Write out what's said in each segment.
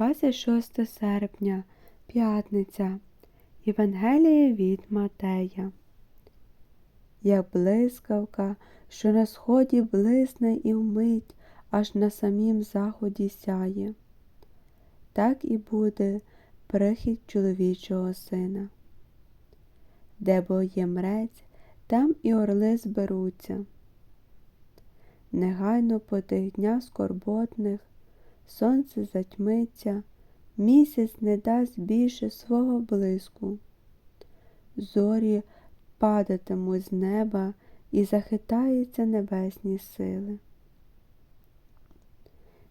26 серпня, п'ятниця, Євангеліє від Матея. Як блискавка, що на сході блисне і вмить, аж на самім заході сяє, так і буде прихід чоловічого сина. Де бо є мрець, там і орли зберуться. Негайно по тих днях скорботних сонце затьмиться, місяць не дасть більше свого блиску. Зорі падатимуть з неба і захитаються небесні сили.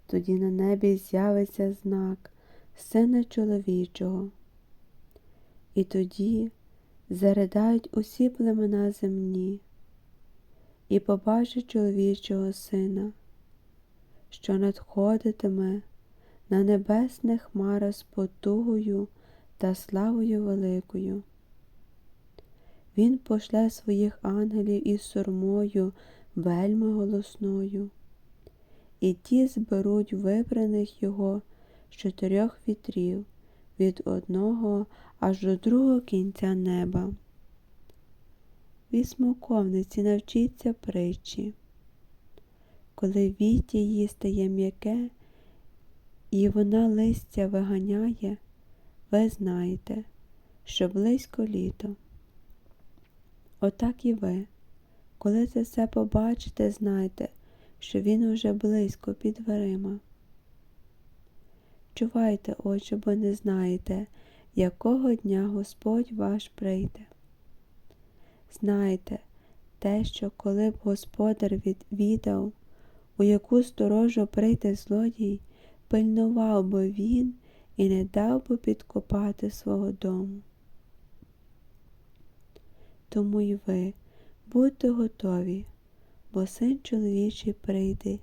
Тоді на небі з'явиться знак Сина чоловічого. І тоді заридають усі племена земні і побачить чоловічого сина, що надходитиме на небесних хмарах з потугою та славою великою. Він пошле своїх ангелів із сурмою вельми голосною, і ті зберуть вибраних його з чотирьох вітрів від одного аж до другого кінця неба. Від смоковниці навчіться притчі. Коли віття її стає м'яке, і вона листя виганяє, ви знаєте, що близько літо. Отак і ви, коли це все побачите, знайте, що він уже близько під дверима. Чувайте, отже, бо не знаєте, якого дня Господь ваш прийде. Знайте те, що коли б господар відвідав, у яку сторожу прийде злодій, пильнував би він і не дав би підкопати свого дому. Тому й ви будьте готові, бо син чоловічий прийде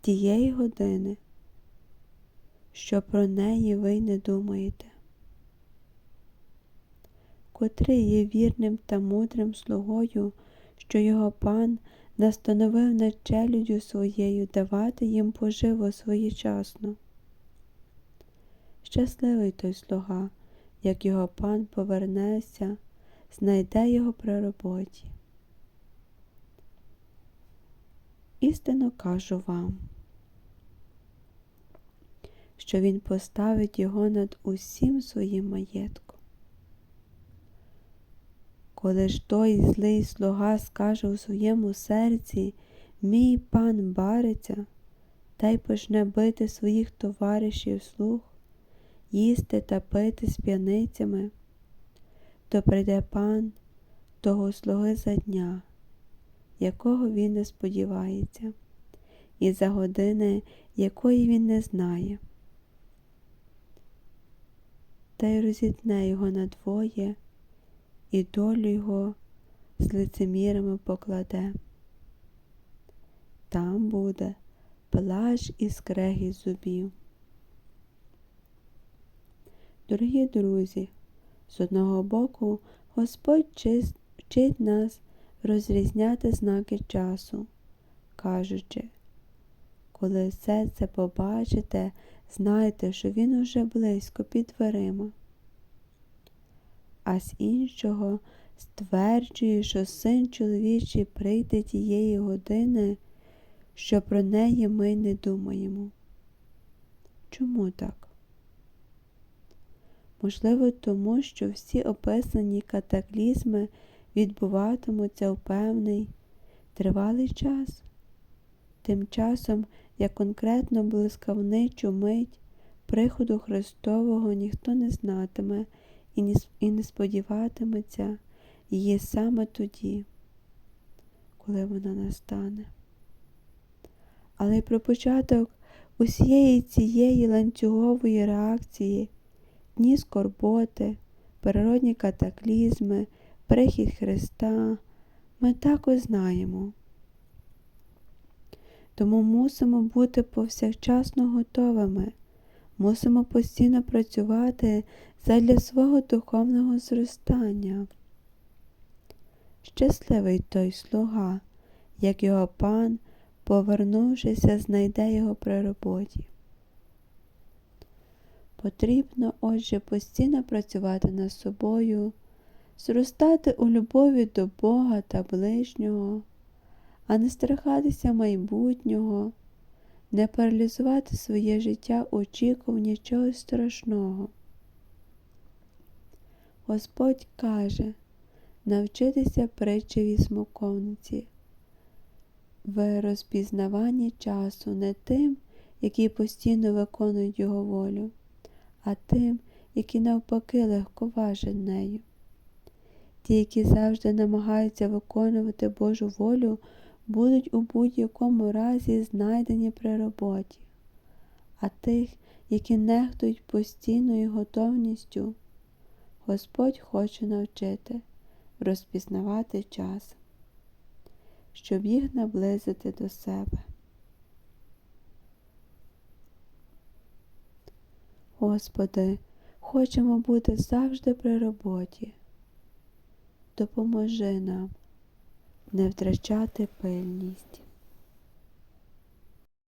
тієї години, що про неї ви не думаєте котрий є вірним та мудрим слугою, що його пан настановив над челюдю своєю давати їм поживо своєчасно. Щасливий той слуга, як його пан повернеться, знайде його при роботі. Істинно кажу вам, що він поставить його над усім своїм маєтком. Коли ж той злий слуга скаже у своєму серці Мій пан бариться, та й почне бити своїх товаришів слуг, їсти та пити з п'яницями, то прийде пан того слуги за дня, якого він не сподівається, і за години, якої він не знає, та й розітне його надвоє і долю його з лицемірами покладе. Там буде плач і скрегі зубів. Дорогі друзі, з одного боку Господь вчить нас розрізняти знаки часу, кажучи, коли все це побачите, знайте, що він уже близько під дверима а з іншого стверджує, що син чоловічий прийде тієї години, що про неї ми не думаємо. Чому так? Можливо, тому що всі описані катаклізми відбуватимуться в певний тривалий час, тим часом, як конкретно блискавничу мить приходу Христового ніхто не знатиме і не сподіватиметься її саме тоді, коли вона настане. Але про початок усієї цієї ланцюгової реакції, дні скорботи, природні катаклізми, прихід Христа ми також знаємо. Тому мусимо бути повсякчасно готовими, мусимо постійно працювати задля свого духовного зростання. Щасливий той слуга, як його пан, повернувшися, знайде його при роботі. Потрібно, отже, постійно працювати над собою, зростати у любові до Бога та ближнього, а не страхатися майбутнього, не паралізувати своє життя у очікуванні чогось страшного. Господь каже навчитися притчевій смоковниці в розпізнаванні часу не тим, які постійно виконують його волю, а тим, які навпаки легковажать нею. Ті, які завжди намагаються виконувати Божу волю, будуть у будь-якому разі знайдені при роботі, а тих, які нехтують постійною готовністю, Господь хоче навчити розпізнавати час, щоб їх наблизити до себе. Господи, хочемо бути завжди при роботі. Допоможи нам не втрачати пильність.